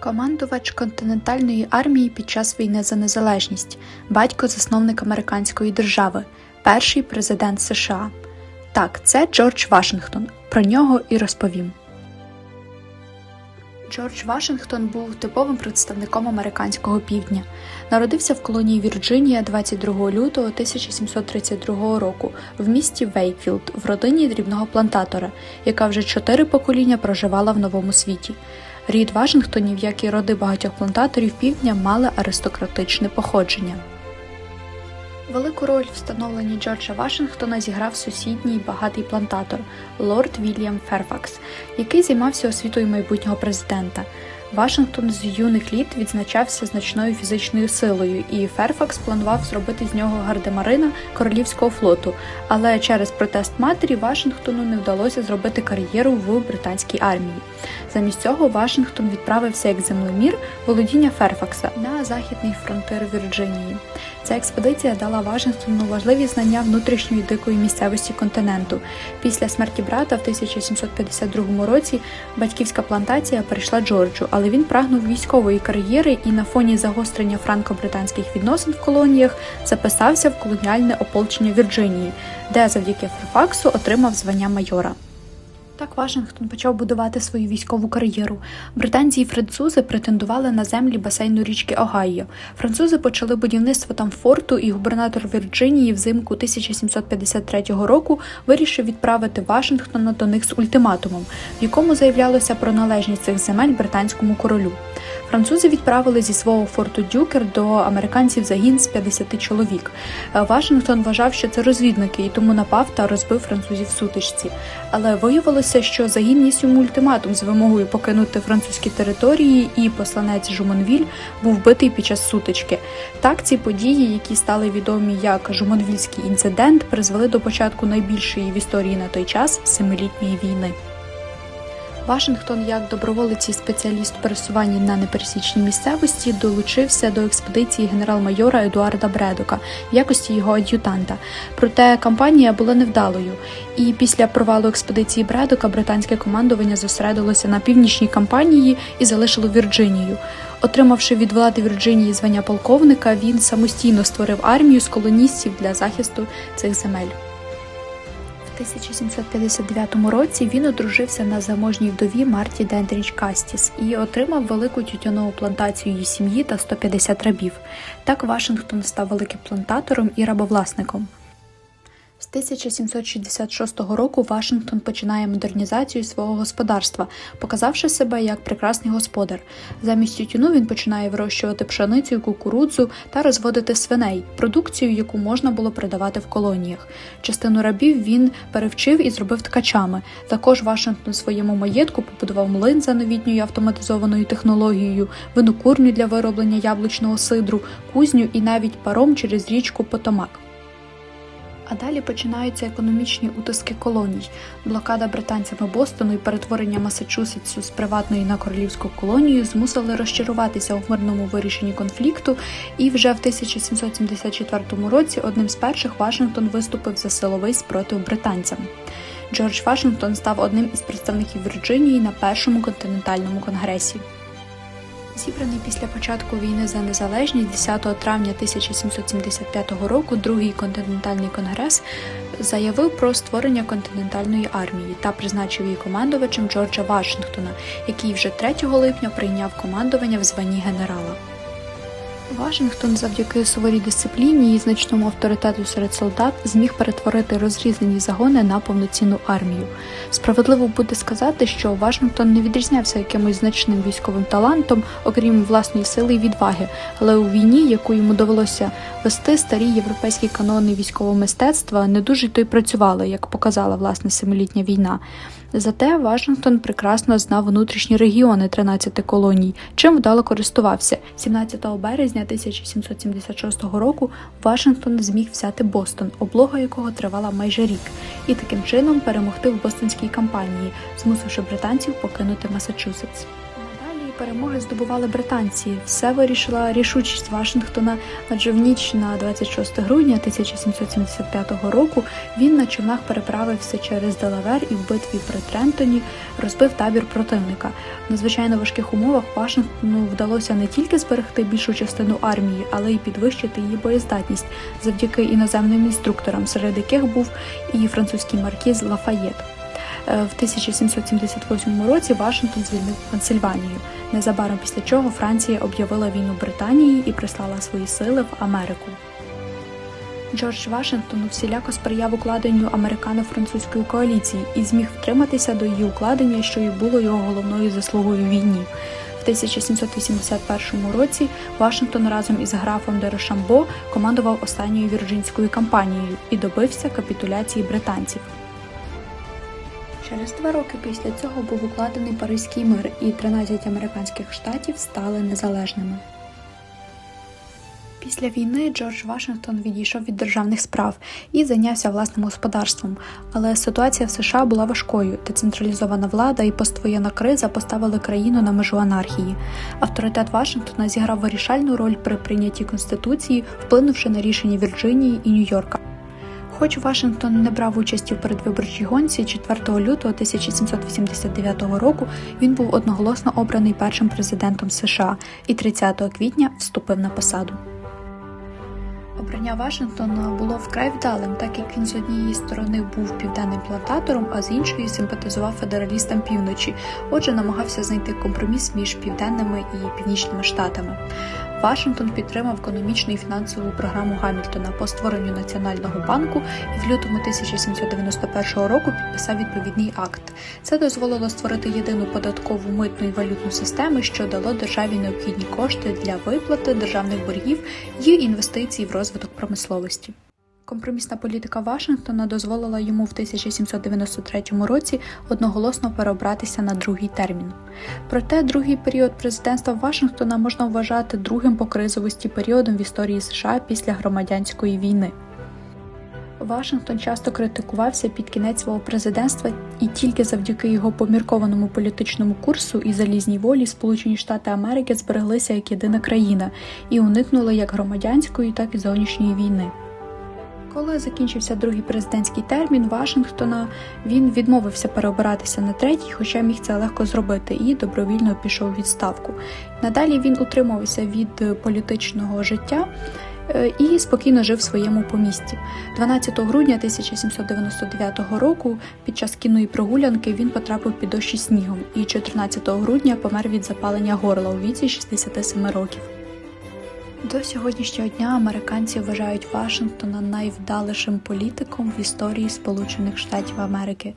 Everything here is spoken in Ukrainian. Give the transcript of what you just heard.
Командувач континентальної армії під час війни за незалежність, батько засновник американської держави, перший президент США. Так, це Джордж Вашингтон. Про нього і розповім. Джордж Вашингтон був типовим представником американського півдня. Народився в колонії Вірджинія 22 лютого 1732 року в місті Вейкфілд в родині дрібного плантатора, яка вже чотири покоління проживала в новому світі. Рід Вашингтонів, як і роди багатьох плантаторів півдня, мали аристократичне походження. Велику роль в встановленні Джорджа Вашингтона зіграв сусідній багатий плантатор лорд Вільям Ферфакс, який займався освітою майбутнього президента. Вашингтон з юних літ відзначався значною фізичною силою, і Ферфакс планував зробити з нього гардемарина королівського флоту, але через протест матері Вашингтону не вдалося зробити кар'єру в британській армії. Замість цього Вашингтон відправився як землемір володіння Ферфакса на західний фронтир Вірджинії. Ця експедиція дала Вашингтону важливі знання внутрішньої дикої місцевості континенту. Після смерті брата в 1752 році батьківська плантація перейшла Джорджу, але він прагнув військової кар'єри і на фоні загострення франко-британських відносин в колоніях записався в колоніальне ополчення Вірджинії, де завдяки Ферфаксу отримав звання майора. Так Вашингтон почав будувати свою військову кар'єру. Британці і французи претендували на землі басейну річки Огайо. Французи почали будівництво там форту, і губернатор Вірджинії взимку 1753 року вирішив відправити Вашингтона до них з ультиматумом, в якому заявлялося про належність цих земель британському королю. Французи відправили зі свого форту Дюкер до американців загін з 50 чоловік. Е, Вашингтон вважав, що це розвідники, і тому напав та розбив французів сутичці. Але виявилося, що загін ніс йому ультиматум з вимогою покинути французькі території, і посланець Жумонвіль був вбитий під час сутички. Так, ці події, які стали відомі як Жумонвільський інцидент, призвели до початку найбільшої в історії на той час семилітньої війни. Вашингтон, як доброволець і спеціаліст у пересуванні на непересічній місцевості, долучився до експедиції генерал-майора Едуарда Бредока в якості його ад'ютанта. Проте кампанія була невдалою, і після провалу експедиції Бредока британське командування зосередилося на північній кампанії і залишило Вірджинію. Отримавши від влади Вірджинії звання полковника, він самостійно створив армію з колоністів для захисту цих земель. В 1759 році він одружився на заможній вдові Марті Дендріч Кастіс і отримав велику тютюнову плантацію її сім'ї та 150 рабів. Так Вашингтон став великим плантатором і рабовласником. З 1766 року Вашингтон починає модернізацію свого господарства, показавши себе як прекрасний господар. Замість тютюну він починає вирощувати пшеницю, кукурудзу та розводити свиней, продукцію, яку можна було продавати в колоніях. Частину рабів він перевчив і зробив ткачами. Також Вашингтон своєму маєтку побудував млин за новітньою автоматизованою технологією, винокурню для вироблення яблучного сидру, кузню і навіть паром через річку Потомак. А далі починаються економічні утиски колоній, блокада британцями Бостону і перетворення Масачусетсу з приватної на королівську колонію змусили розчаруватися у мирному вирішенні конфлікту, і вже в 1774 році одним з перших Вашингтон виступив за силовий спротив британцям. Джордж Вашингтон став одним із представників Вірджинії на першому континентальному конгресі. Зібраний після початку війни за незалежність 10 травня 1775 року другий континентальний конгрес заявив про створення континентальної армії та призначив її командувачем Джорджа Вашингтона, який вже 3 липня прийняв командування в званні генерала. Вашингтон завдяки суворій дисципліні і значному авторитету серед солдат зміг перетворити розрізнені загони на повноцінну армію. Справедливо буде сказати, що Вашингтон не відрізнявся якимось значним військовим талантом, окрім власної сили і відваги, але у війні, яку йому довелося вести, старі європейські канони військового мистецтва не дуже то й працювали, як показала власне семилітня війна. Зате Вашингтон прекрасно знав внутрішні регіони 13 колоній, чим вдало користувався. 17 березня 1776 року Вашингтон зміг взяти Бостон, облога якого тривала майже рік, і таким чином перемогти в Бостонській кампанії, змусивши британців покинути Масачусетс. Перемоги здобували британці. Все вирішила рішучість Вашингтона, адже в ніч на 26 грудня 1775 року він на човнах переправився через Делавер і в битві при Трентоні розбив табір противника. В надзвичайно важких умовах Вашингтону вдалося не тільки зберегти більшу частину армії, але й підвищити її боєздатність завдяки іноземним інструкторам, серед яких був і французький маркіз Лафаєт. Е, В 1778 році Вашингтон звільнив Пенсильванію. Незабаром після чого Франція об'явила війну Британії і прислала свої сили в Америку. Джордж Вашингтон всіляко сприяв укладенню американо-французької коаліції і зміг втриматися до її укладення, що і було його головною заслугою війні. В 1781 році Вашингтон разом із графом де Рошамбо командував останньою вірджинською кампанією і добився капітуляції британців. Через два роки після цього був укладений Паризький мир, і 13 американських штатів стали незалежними. Після війни Джордж Вашингтон відійшов від державних справ і зайнявся власним господарством. Але ситуація в США була важкою. Децентралізована влада і поствоєнна криза поставили країну на межу анархії. Авторитет Вашингтона зіграв вирішальну роль при прийнятті конституції, вплинувши на рішення Вірджинії і Нью-Йорка. Хоч Вашингтон не брав участі в передвиборчій гонці 4 лютого 1789 року він був одноголосно обраний першим президентом США і 30 квітня вступив на посаду. Обрання Вашингтона було вкрай вдалим, так як він з однієї сторони був південним плантатором, а з іншої симпатизував федералістам півночі, отже, намагався знайти компроміс між південними і північними штатами. Вашингтон підтримав економічну і фінансову програму Гамільтона по створенню національного банку і в лютому 1791 року підписав відповідний акт. Це дозволило створити єдину податкову митну і валютну систему, що дало державі необхідні кошти для виплати державних боргів і інвестицій в розвиток промисловості. Компромісна політика Вашингтона дозволила йому в 1793 році одноголосно переобратися на другий термін. Проте другий період президентства Вашингтона можна вважати другим по кризовості періодом в історії США після громадянської війни. Вашингтон часто критикувався під кінець свого президентства, і тільки завдяки його поміркованому політичному курсу і залізній волі Сполучені Штати Америки збереглися як єдина країна і уникнули як громадянської, так і зовнішньої війни. Коли закінчився другий президентський термін Вашингтона, він відмовився переобиратися на третій, хоча міг це легко зробити, і добровільно пішов у відставку. Надалі він утримувався від політичного життя е, і спокійно жив в своєму помісті. 12 грудня 1799 року під час кінної прогулянки він потрапив під дощі снігом і 14 грудня помер від запалення горла у віці 67 років. До сьогоднішнього дня американці вважають Вашингтона найвдалішим політиком в історії Сполучених Штатів Америки.